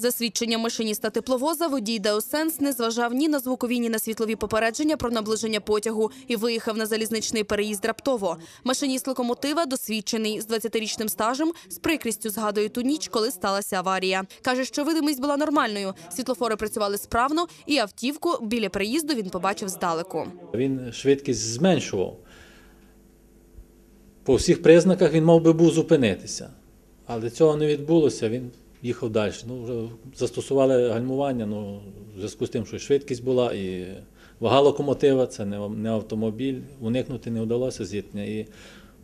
За свідченням машиніста тепловоза, водій Деосенс не зважав ні на звукові, ні на світлові попередження про наближення потягу і виїхав на залізничний переїзд раптово. Машиніст локомотива досвідчений з 20-річним стажем, з прикрістю згадує ту ніч, коли сталася аварія. Каже, що видимість була нормальною. Світлофори працювали справно, і автівку біля переїзду він побачив здалеку. Він швидкість зменшував. По всіх признаках він мав би був зупинитися. Але цього не відбулося, він їхав далі. Ну, вже застосували гальмування, ну, в зв'язку з тим, що швидкість була, і вага локомотива, це не, не автомобіль, уникнути не вдалося зіткнення і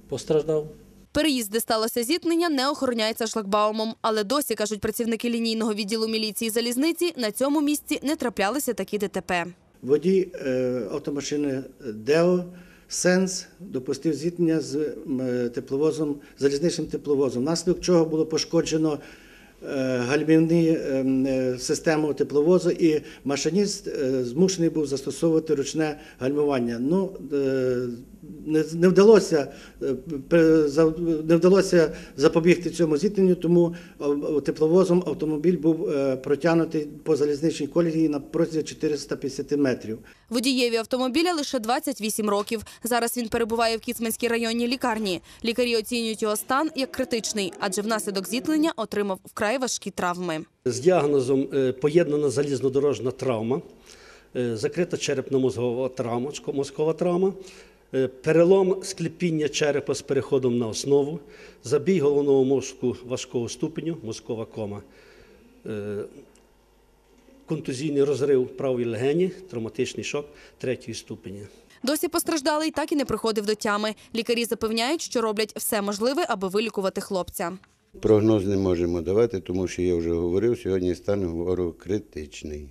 постраждав. Переїзд, де сталося зіткнення, не охороняється шлагбаумом. Але досі, кажуть працівники лінійного відділу міліції залізниці, на цьому місці не траплялися такі ДТП. Водій е, автомашини Део Сенс допустив зіткнення з е, тепловозом, залізничним тепловозом, внаслідок чого було пошкоджено гальмівні е, е, систему тепловозу, і машиніст е, змушений був застосовувати ручне гальмування. Ну, е, не, вдалося, е, не вдалося запобігти цьому зіткненню, тому е, тепловозом автомобіль був е, протягнутий по залізничній колії на протязі 450 метрів. Водієві автомобіля лише 28 років. Зараз він перебуває в Кіцманській районній лікарні. Лікарі оцінюють його стан як критичний, адже внаслідок зіткнення отримав вкрай важкі травми. З діагнозом е, поєднана залізнодорожна травма, е, закрита черепно-мозгова травма, мозкова травма, е, перелом склепіння черепа з переходом на основу, забій головного мозку важкого ступеню, мозкова кома, контузійний розрив правої легені, травматичний шок третьої ступені. Досі постраждалий так і не приходив до тями. Лікарі запевняють, що роблять все можливе, аби вилікувати хлопця. Прогноз не можемо давати, тому що я вже говорив, сьогодні стан говорю критичний.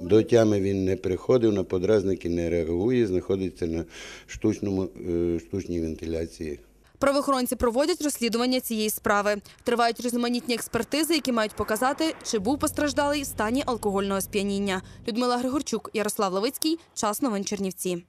До тями він не приходив, на подразники не реагує, знаходиться на штучному, е, штучній вентиляції. Правоохоронці проводять розслідування цієї справи. Тривають різноманітні експертизи, які мають показати, чи був постраждалий в стані алкогольного сп'яніння. Людмила Григорчук, Ярослав Левицький. Час новин Чернівці.